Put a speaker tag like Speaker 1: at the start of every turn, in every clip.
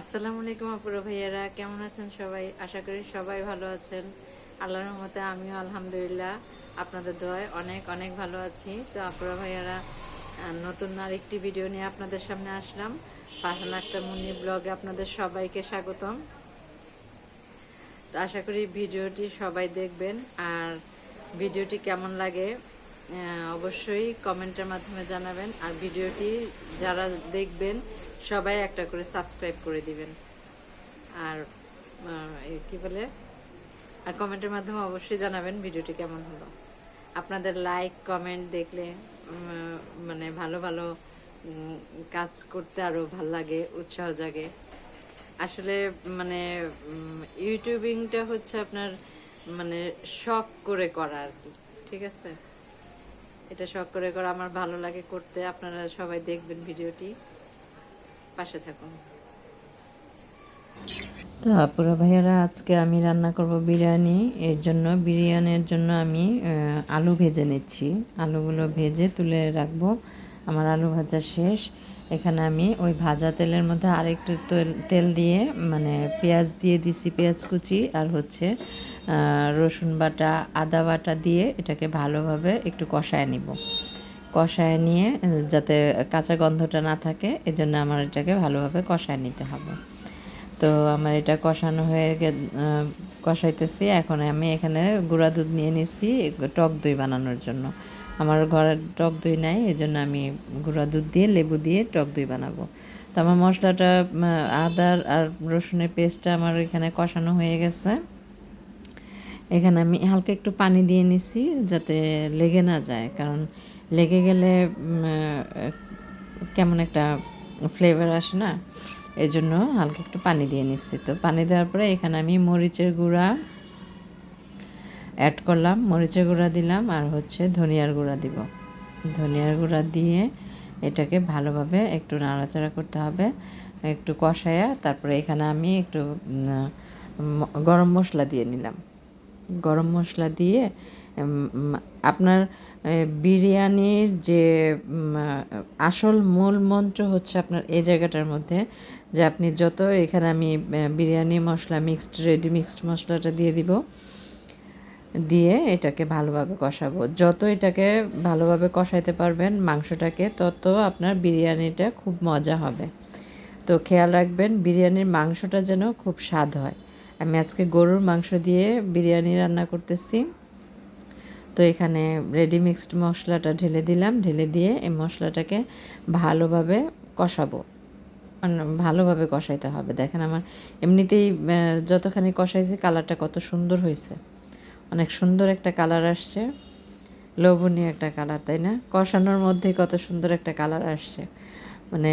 Speaker 1: আসসালামু আলাইকুম আপুরা ভাইয়ারা, কেমন আছেন সবাই? আশা করি সবাই ভালো আছেন। আল্লাহর রহমতে আমিও আলহামদুলিল্লাহ, আপনাদের দোয়ায় অনেক অনেক ভালো আছি। তো আপুরা ভাইয়ারা নতুন আরেকটি ভিডিও নিয়ে আপনাদের সামনে আসলাম। পাঠান একটা মুন্নি ব্লগে আপনাদের সবাইকে স্বাগতম। তো আশা করি ভিডিওটি সবাই দেখবেন। আর ভিডিওটি কেমন লাগে অবশ্যই কমেন্টের মাধ্যমে জানাবেন। আর ভিডিওটি যারা দেখবেন সবাই একটা করে সাবস্ক্রাইব করে দিবেন। আর কি বলে? আর কমেন্টের মাধ্যমে অবশ্যই জানাবেন ভিডিওটি কেমন হলো। আপনাদের লাইক কমেন্ট দেখলে মানে ভালো ভালো কাজ করতে আরও ভালো লাগে, উৎসাহ জাগে। আসলে মানে ইউটিউবিংটা হচ্ছে আপনার মানে শখ করে করা আর কি, ঠিক আছে? এটা শখ করে করা আমার ভালো লাগে করতে, আপনারা সবাই দেখবেন ভিডিওটি। পাশে থাকুন তো ভাইয়ারা, আজকে আমি রান্না করব বিরিয়ানি। এর জন্য, বিরিয়ানির জন্য আমি আলু ভেজে নিচ্ছি। আলুগুলো ভেজে তুলে রাখব। আমার আলু ভাজা শেষ। এখানে আমি ওই ভাজা তেলের মধ্যে আরেকটু তেল তেল দিয়ে মানে পেঁয়াজ দিয়ে দিছি, পেঁয়াজ কুচি আর হচ্ছে রসুন বাটা, আদা বাটা দিয়ে এটাকে ভালোভাবে একটু কষায় নিব। কষায় নিয়ে যাতে কাঁচা গন্ধটা না থাকে, এজন্য আমার এটাকে ভালোভাবে কষায় নিতে হবে। তো আমার এটা কষানো হয়ে কষাইতেছি। এখন আমি এখানে গুঁড়া দুধ নিয়ে নিছি, টক দই বানানোর জন্য। আমার ঘরে টক দই নাই এই জন্য আমি গুঁড়া দুধ দিয়ে, লেবু দিয়ে টক দই বানাবো। তো আমার মশলাটা আদার আর রসুনের পেস্টটা আমার এখানে কষানো হয়ে গেছে। এখানে আমি হালকা একটু পানি দিয়ে নিছি, যাতে লেগে না যায়। কারণ লেগে গেলে কেমন একটা ফ্লেভার আসে না? এই জন্য হালকা একটু পানি দিয়ে নিচ্ছি। তো পানি দেওয়ার পরে এখানে আমি মরিচের গুঁড়া অ্যাড করলাম। মরিচের গুঁড়া দিলাম আর হচ্ছে ধনিয়ার গুঁড়া দিব। ধনিয়ার গুঁড়া দিয়ে এটাকে ভালোভাবে একটু নাড়াচাড়া করতে হবে, একটু কষায়া তারপরে এখানে আমি একটু গরম মশলা দিয়ে নিলাম। গরম মশলা দিয়ে আপনার বিরিয়ানির যে আসল মূল মন্ত্র হচ্ছে আপনার এই জায়গাটার মধ্যে যে আপনি যত এখানে আমি biryani masala mixed ready mixed মশলাটা দিয়ে দিব, দিয়ে এটাকে ভালোভাবে কষাবো। যত এটাকে ভালোভাবে কষাইতে পারবেন মাংসটাকে, তত আপনার বিরিয়ানিটা খুব মজা হবে। তো খেয়াল রাখবেন বিরিয়ানির মাংসটা যেন খুব স্বাদ হয়। আমি আজকে গরুর মাংস দিয়ে বিরিয়ানি রান্না করতেছি। তো এখানে রেডি মিক্সড মশলাটা ঢেলে দিলাম। ঢেলে দিয়ে এই মশলাটাকে ভালোভাবে কষাবো। মানে ভালোভাবে কষাইতে হবে। দেখেন আমার এমনিতেই যতখানি কষাইছি কালারটা কত সুন্দর হয়েছে। অনেক সুন্দর একটা কালার আসছে। লোভনীয় একটা কালার, তাই না? কষানোর মধ্যেই কত সুন্দর একটা কালার আসছে। মানে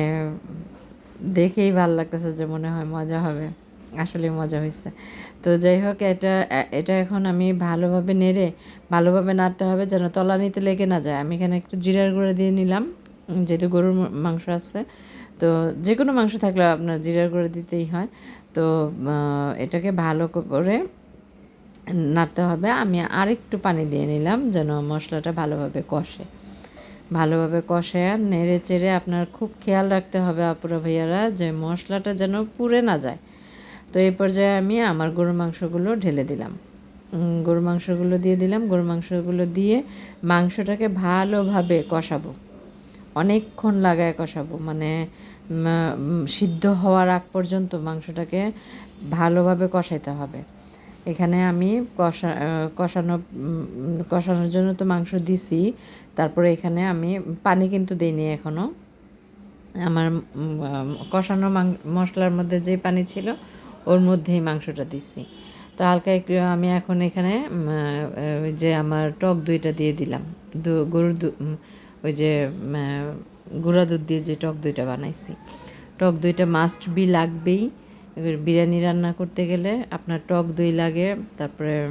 Speaker 1: দেখেই ভালো লাগতেছে যে মনে হয় মজা হবে। আসলে মজা হয়েছে। তো যাই হোক, এটা এটা এখন আমি ভালোভাবে নেড়ে, ভালোভাবে নাড়তে হবে যেন তলানিতে লেগে না যায়। আমি এখানে একটু জিরার গুঁড়ো দিয়ে নিলাম, যেহেতু গরুর মাংস আছে। তো যে কোনো মাংস থাকলে আপনার জিরার গুঁড়ো দিতেই হয়। তো এটাকে ভালো করে নাড়তে হবে। আমি আরেকটু পানি দিয়ে নিলাম যেন মশলাটা ভালোভাবে কষে। ভালোভাবে কষে নেড়ে চেড়ে আপনার খুব খেয়াল রাখতে হবে, আপুরা ভাইয়ারা, যে মশলাটা যেন পুড়ে না যায়। তো এই পর্যায়ে আমি আমার গরুর মাংসগুলো ঢেলে দিলাম। গরুর মাংসগুলো দিয়ে দিলাম। গরুর মাংসগুলো দিয়ে মাংসটাকে ভালোভাবে কষাবো। অনেকক্ষণ লাগায় কষাবো। মানে সিদ্ধ হওয়ার আগ পর্যন্ত মাংসটাকে ভালোভাবে কষাইতে হবে। এখানে আমি কষা কষানো কষানোর জন্য তো মাংস দিছি। তারপরে এখানে আমি পানি কিন্তু দিইনি এখনও আমার কষানো মশলার মধ্যে যে পানি ছিল ওর মধ্যেই মাংসটা দিছি তো হালকা একটু আমি এখন এখানে ওই যে আমার টক দইটা দিয়ে দিলাম। দু- গরুর দু- ওই যে গুঁড়া দুধ দিয়ে যে টক দইটা বানাইছি। টক দইটা মাস্ট বি লাগবেই। বিরিয়ানি রান্না করতে গেলে আপনার টক দই লাগে, তারপরে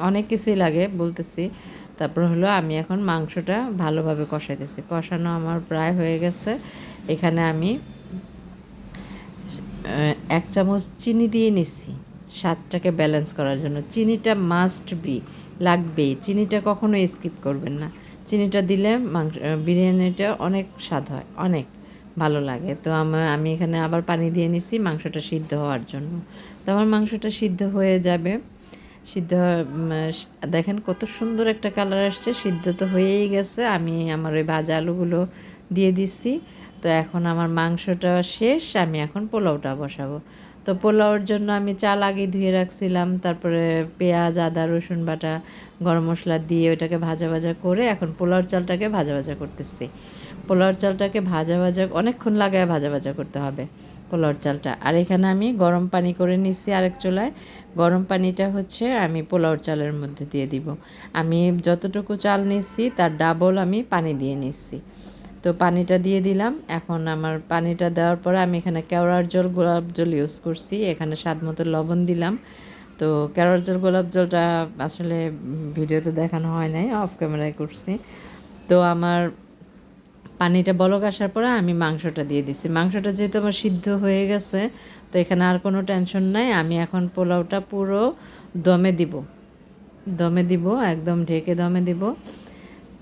Speaker 1: অনেক কিছুই লাগে বলতেছি। তারপর হলো আমি এখন মাংসটা ভালোভাবে কষাইতেছি। কষানো আমার প্রায় হয়ে গেছে। এখানে আমি এক চামচ চিনি দিয়ে নিচ্ছি। স্বাদটাকে ব্যালেন্স করার জন্য। চিনিটা মাস্ট বি লাগবেই। চিনিটা কখনো স্কিপ করবেন না। চিনিটা দিলে মাংস বিরিয়ানিটা অনেক স্বাদ হয়, অনেক ভালো লাগে। তো আমার আমি এখানে আবার পানি দিয়ে নিছি মাংসটা সিদ্ধ হওয়ার জন্য। তো আমার মাংসটা সিদ্ধ হয়ে যাবে। সিদ্ধ দেখেন কত সুন্দর একটা কালার আসছে। সিদ্ধ তো হয়েই গেছে। আমি আমার ওই ভাজা আলুগুলো দিয়ে দিচ্ছি। তো এখন আমার মাংসটা শেষ, আমি এখন পোলাওটা বসাবো। তো পোলাওর জন্য আমি চাল আগে ধুয়ে রাখছিলাম, তারপরে পেঁয়াজ, আদা, রসুন বাটা, গরম মশলা দিয়ে ওটাকে ভাজা ভাজা করে এখন পোলাওর চালটাকে ভাজা ভাজা করতেছি। পোলাওর চালটাকে ভাজা ভাজা, অনেকক্ষণ লাগায় ভাজা ভাজা করতে হবে পোলাওর চালটা। আর এখানে আমি গরম পানি করে নিচ্ছি আরেক চুলায়। গরম পানিটা হচ্ছে আমি পোলাওর চালের মধ্যে দিয়ে দিব। আমি যতটুকু চাল নিচ্ছি তার ডাবল আমি পানি দিয়ে নিচ্ছি তো পানিটা দিয়ে দিলাম। এখন আমার পানিটা দেওয়ার পরে আমি এখানে কেওড়ার জল, গোলাপ জল ইউজ করছি। এখানে স্বাদ মতো লবণ দিলাম। তো কেওড়ার জল, গোলাপ জলটা আসলে ভিডিওতে দেখানো হয় নাই অফ ক্যামেরায় করছি। তো আমার পানিটা বলক আসার পরে আমি মাংসটা দিয়ে দিছি। মাংসটা যেহেতু আমার সিদ্ধ হয়ে গেছে, তো এখানে আর কোনো টেনশন নাই। আমি এখন পোলাওটা পুরো দমে দিব। দমে দিব, একদম ঢেকে দমে দিব।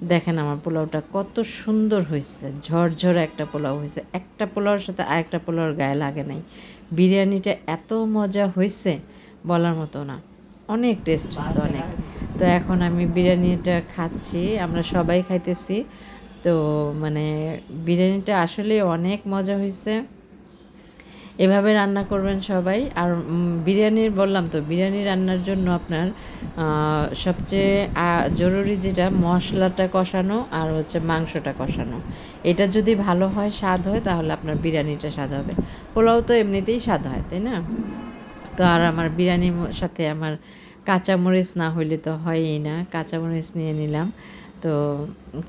Speaker 1: দেখেন আমার পোলাওটা কত সুন্দর হয়েছে। ঝরঝর একটা পোলাও হয়েছে। একটা পোলাওর সাথে আরেকটা পোলাওর গায়ে লাগে নাই। বিরিয়ানিটা এত মজা হয়েছে বলার মতো না। অনেক টেস্ট হয়েছে, অনেক। তো এখন আমি বিরিয়ানিটা খাচ্ছি, আমরা সবাই খাইতেছি। তো মানে বিরিয়ানিটা আসলে অনেক মজা হয়েছে। এভাবে রান্না করবেন সবাই। আর বিরিয়ানির বললাম তো, বিরিয়ানি রান্নার জন্য আপনার সবচেয়ে জরুরি যেটা মশলাটা কষানো আর হচ্ছে মাংসটা কষানো। এটা যদি ভালো হয়, স্বাদ হয়, তাহলে আপনার বিরিয়ানিটা স্বাদ হবে। পোলাও তো এমনিতেই স্বাদ হয়, তাই না? তো আর আমার বিরিয়ানির সাথে আমার কাঁচামরিচ না হইলে তো হয়ই না। কাঁচামরিচ নিয়ে নিলাম। তো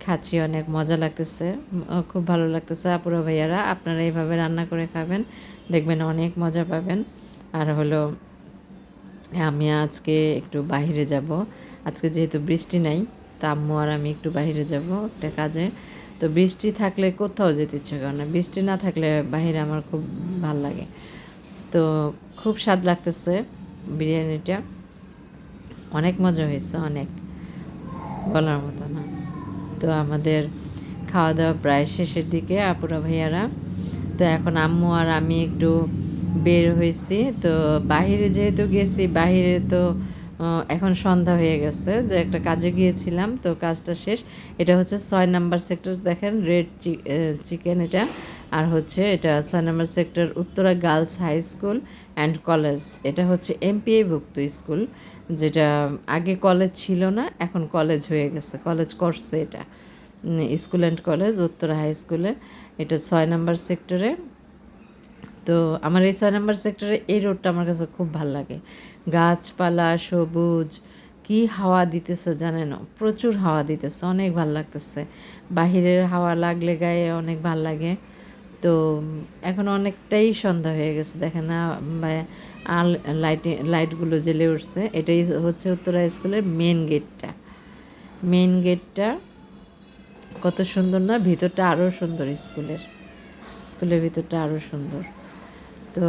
Speaker 1: খাচ্ছি, অনেক মজা লাগতেছে খুব ভালো লাগতেছে। আপুরা ভাইয়ারা, আপনারা এইভাবে রান্না করে খাবেন, দেখবেন অনেক মজা পাবেন। আর হলো, আমি আজকে একটু বাইরে যাব। আজকে যেহেতু বৃষ্টি নাই, তো আম্মু আর আমি একটু বাইরে যাব একটা কাজে। তো বৃষ্টি থাকলে কোথাও যেতে ইচ্ছে করে না। বৃষ্টি না থাকলে বাইরে আমার খুব ভালো লাগে। তো খুব স্বাদ লাগতেছে বিরিয়ানিটা। অনেক মজা হয়েছে, অনেক। বলার মতো না। তো আমাদের খাওয়া দাওয়া প্রায় শেষের দিকে, আপুরা ভাইয়ারা। তো এখন আম্মু আর আমি একটু বের হয়েছি। তো বাইরে যেহেতু গেছি, বাহিরে তো এখন সন্ধ্যা হয়ে গেছে। যে একটা কাজে গিয়েছিলাম, তো কাজটা শেষ। এটা হচ্ছে ছয় নাম্বার সেক্টর, দেখেন, রেড চিকেন এটা। আর হচ্ছে এটা ছয় number sector, Uttara girls high school and college. এটা হচ্ছে এমপিএ ভুক্ত স্কুল। যেটা আগে কলেজ ছিল না, এখন কলেজ হয়ে গেছে। কলেজ করছে এটা। School and college Uttara high স্কুলে এটা ছয় নম্বর সেক্টরে তো আমার এই ছয় নম্বর সেক্টরে এই রোডটা আমার কাছে খুব ভালো লাগে। গাছপালা, সবুজ, কি হাওয়া দিতেছে জানেন? প্রচুর হাওয়া দিতেছে, অনেক ভালো লাগতেছে। বাহিরের হাওয়া লাগলে গায়ে অনেক ভালো লাগে। তো এখন অনেকটাই সন্ধ্যা হয়ে গেছে, দেখেন না আল লাইটে লাইটগুলো জ্বেলে উঠছে। এটাই হচ্ছে উত্তরা স্কুলের মেন গেটটা মেন গেটটা কত সুন্দর না? ভিতরটা আরও সুন্দর স্কুলের। স্কুলের ভিতরটা আরও সুন্দর। তো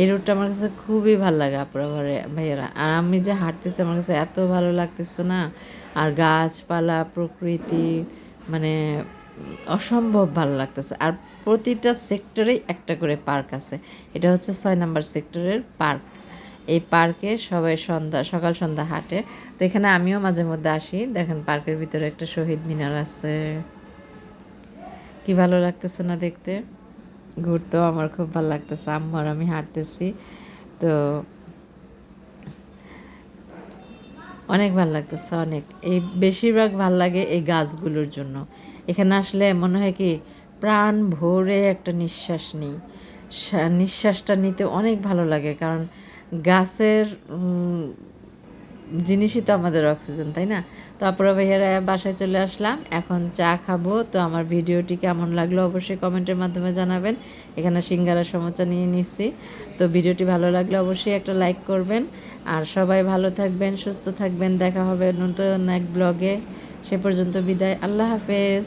Speaker 1: এই রোডটা আমার কাছে খুবই ভালো লাগে আপনারা ভাইয়েরা। আর আমি যে হাঁটতেছি, আমার কাছে এত ভালো লাগতেছে না? আর গাছপালা, প্রকৃতি মানে অসম্ভব ভালো লাগতেছে। আর প্রতিটা সেক্টরেই একটা করে পার্ক আছে। এটা হচ্ছে ছয় নাম্বার সেক্টরের পার্ক। এই পার্কে সবাই সন্ধ্যা, সকাল সন্ধ্যা হাঁটে। তো এখানে আমিও মাঝে মধ্যে আসি। দেখেন পার্কের ভিতরে একটা শহীদ মিনার আছে। কি ভালো লাগতেছে না দেখতে? ঘুরতেও আমার খুব ভালো লাগতেছে। আম্মু আর আমি হাঁটতেছি। তো অনেক ভালো লাগতেছে, অনেক। এই বেশিরভাগ ভালো লাগে এই গাছগুলোর জন্য। এখানে আসলে মনে হয় কি, প্রাণ ভরে একটা নিঃশ্বাস নিই। নিঃশ্বাসটা নিতে অনেক ভালো লাগে, কারণ গাছের জিনিসই তো আমাদের অক্সিজেন, তাই না? তারপরে ভাইয়ারা বাসায় চলে আসলাম, এখন চা খাব। তো আমার ভিডিওটি কেমন লাগল অবশ্যই কমেন্টের মাধ্যমে জানাবেন। এখানে সিঙ্গারা সমোচা নিয়ে নিচ্ছি। তো ভিডিওটি ভালো লাগলে অবশ্যই একটা লাইক করবেন। আর সবাই ভালো থাকবেন, সুস্থ থাকবেন। দেখা হবে নতুন এক ব্লগে। সে পর্যন্ত বিদায়। আল্লাহ হাফেজ।